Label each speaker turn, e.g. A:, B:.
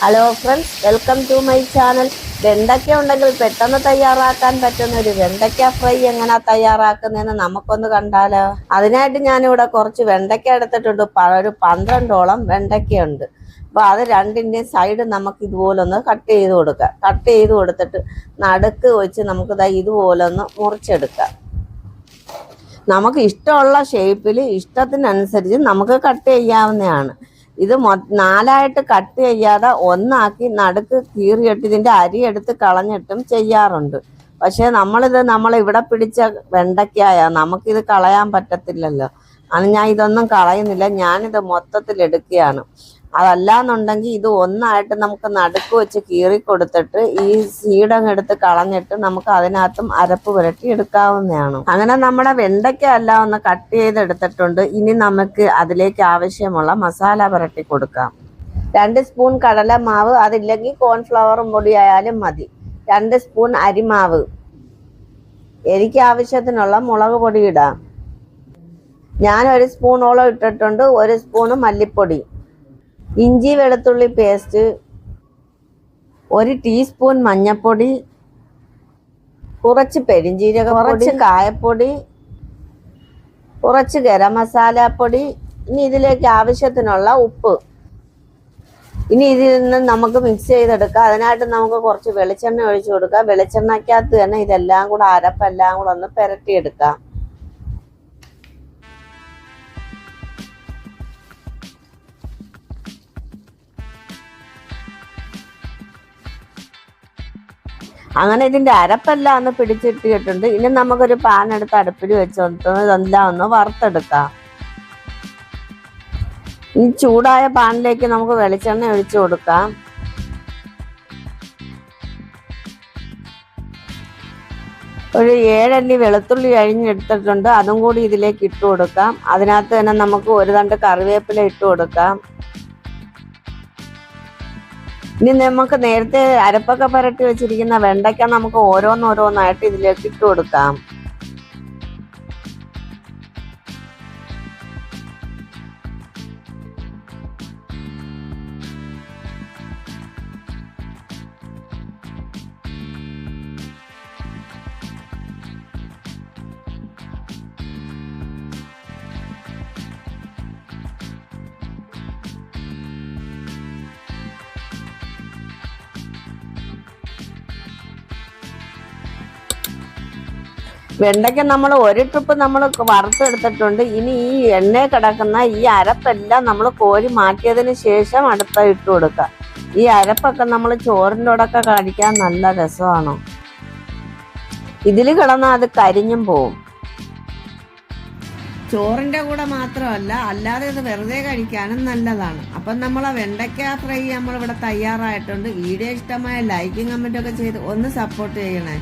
A: Hello friends welcome to my channel വെണ്ടയ്ക്ക ഉണ്ടെങ്കിൽ പെട്ടെന്ന് തയ്യാറാക്കാൻ പറ്റുന്ന ഒരു വെണ്ടയ്ക്ക ഫ്രൈ എങ്ങനെ തയ്യാറാക്കുന്നതെന്ന് നമുക്കൊന്ന് കണ്ടാലോ? അതിനായിട്ട് ഞാനിവിടെ കുറച്ച് വെണ്ടയ്ക്ക എടുത്തിട്ടുണ്ട്. ഒരു പന്ത്രണ്ടോളം വെണ്ടയ്ക്കയുണ്ട്. അപ്പോൾ അത് രണ്ടിന്റെയും സൈഡ് നമുക്ക് ഇതുപോലൊന്ന് കട്ട് ചെയ്ത് കൊടുക്കാം. കട്ട് ചെയ്ത് കൊടുത്തിട്ട് നടുക്ക് വെച്ച് നമുക്ക് ദാ ഇതുപോലൊന്ന് മുറിച്ചെടുക്കാം. നമുക്ക് ഇഷ്ടമുള്ള ഷേപ്പിൽ ഇഷ്ടത്തിനനുസരിച്ച് നമുക്ക് കട്ട് ചെയ്യാവുന്നതാണ്. ഇത് നാലായിട്ട് കട്ട് ചെയ്യാതെ ഒന്നാക്കി നടുക്ക് കീറിയിട്ട് ഇതിന്റെ അരി എടുത്ത് കളഞ്ഞിട്ടും ചെയ്യാറുണ്ട്. പക്ഷേ നമ്മളിത് നമ്മൾ ഇവിടെ പിടിച്ച വെണ്ടയ്ക്കായ നമുക്കിത് കളയാൻ പറ്റത്തില്ലല്ലോ. അത് ഞാൻ ഇതൊന്നും കളയുന്നില്ല ഞാനിത് മൊത്തത്തിൽ എടുക്കുകയാണ് അതല്ലാന്നുണ്ടെങ്കിൽ ഇത് ഒന്നായിട്ട് നമുക്ക് നടുക്ക് വെച്ച് കീറി കൊടുത്തിട്ട് ഈ സീഡങ്ങ് എടുത്ത് കളഞ്ഞിട്ട് നമുക്ക് അതിനകത്തും അരപ്പ് പുരട്ടി എടുക്കാവുന്നതാണ്. അങ്ങനെ നമ്മുടെ വെണ്ടയ്ക്ക എല്ലാം ഒന്ന് കട്ട് ചെയ്തെടുത്തിട്ടുണ്ട്. ഇനി നമുക്ക് അതിലേക്ക് ആവശ്യമുള്ള മസാല പുരട്ടി കൊടുക്കാം. രണ്ട് സ്പൂൺ കടല മാവ് അതില്ലെങ്കിൽ കോൺഫ്ലവറും പൊടി ആയാലും മതി. രണ്ട് സ്പൂൺ അരിമാവ്. എനിക്ക് ആവശ്യത്തിനുള്ള മുളക് പൊടി ഇടാം. ഞാൻ ഒരു സ്പൂണോളം ഇട്ടിട്ടുണ്ട്. ഒരു സ്പൂണ് മല്ലിപ്പൊടി. ഇഞ്ചി വെളുത്തുള്ളി പേസ്റ്റ് ഒരു ടീസ്പൂൺ മഞ്ഞൾപ്പൊടി കുറച്ച് പെരിഞ്ചീരക കുറച്ച് കായപ്പൊടി കുറച്ച് ഗരം മസാലപ്പൊടി ഇനി ഇതിലേക്ക് ആവശ്യത്തിനുള്ള ഉപ്പ്. ഇനി ഇതിൽ നിന്ന് നമുക്ക് മിക്സ് ചെയ്തെടുക്കാം. അതിനായിട്ട് നമുക്ക് കുറച്ച് വെളിച്ചെണ്ണ ഒഴിച്ചു കൊടുക്കാം. വെളിച്ചെണ്ണയ്ക്കകത്ത് തന്നെ ഇതെല്ലാം കൂടെ അരപ്പെല്ലാം കൂടെ ഒന്ന് പുരട്ടിയെടുക്കാം. അങ്ങനെ ഇതിന്റെ അരപ്പെല്ലാം ഒന്ന് പിടിച്ചിട്ടിട്ടുണ്ട് ഇനി നമുക്കൊരു പാൻ എടുത്ത് അടുപ്പിൽ വെച്ച് ഇതെല്ലാം ഒന്ന് വറുത്തെടുക്കാം. ഈ ചൂടായ പാനിലേക്ക് നമുക്ക് വെളിച്ചെണ്ണ ഒഴിച്ചു കൊടുക്കാം. ഒരു ഏഴല്ലി വെളുത്തുള്ളി അഴിഞ്ഞെടുത്തിട്ടുണ്ട് അതും കൂടി ഇതിലേക്ക് ഇട്ട് കൊടുക്കാം. അതിനകത്ത് തന്നെ നമുക്ക് ഒരു തണ്ട് കറിവേപ്പില ഇട്ട് കൊടുക്കാം. ഇനി നമുക്ക് നേരത്തെ അരപ്പൊക്കെ പുരട്ടി വെച്ചിരിക്കുന്ന വെണ്ടയ്ക്ക നമുക്ക് ഓരോന്നോരോന്നായിട്ട് ഇതിലേക്ക് ഇട്ട് കൊടുക്കാം. വെണ്ടയ്ക്ക നമ്മൾ ഒരു ട്രിപ്പ് നമ്മൾ വറുത്തെടുത്തിട്ടുണ്ട്. ഇനി ഈ എണ്ണയിൽ കിടക്കുന്ന ഈ അരപ്പെല്ലാം നമ്മൾ കോരി മാറ്റിയതിന് ശേഷം അടുത്ത ഇട്ട് കൊടുക്കുക ഈ അരപ്പൊക്കെ നമ്മൾ ചോറിന്റെ കൂടെയൊക്കെ കഴിക്കാൻ നല്ല രസമാണ്. ഇതിൽ കിടന്നാൽ അത് കരിഞ്ഞും പോവും. ചോറിന്റെ കൂടെ മാത്രമല്ല അല്ലാതെ ഇത് വെറുതെ കഴിക്കാനും നല്ലതാണ്. അപ്പം നമ്മൾ വെണ്ടയ്ക്ക ഫ്രൈ നമ്മളിവിടെ തയ്യാറായിട്ടുണ്ട്. വീഡിയോ ഇഷ്ടമായ ലൈക്കും ഒക്കെ ചെയ്ത് ഒന്ന് സപ്പോർട്ട് ചെയ്യണേ.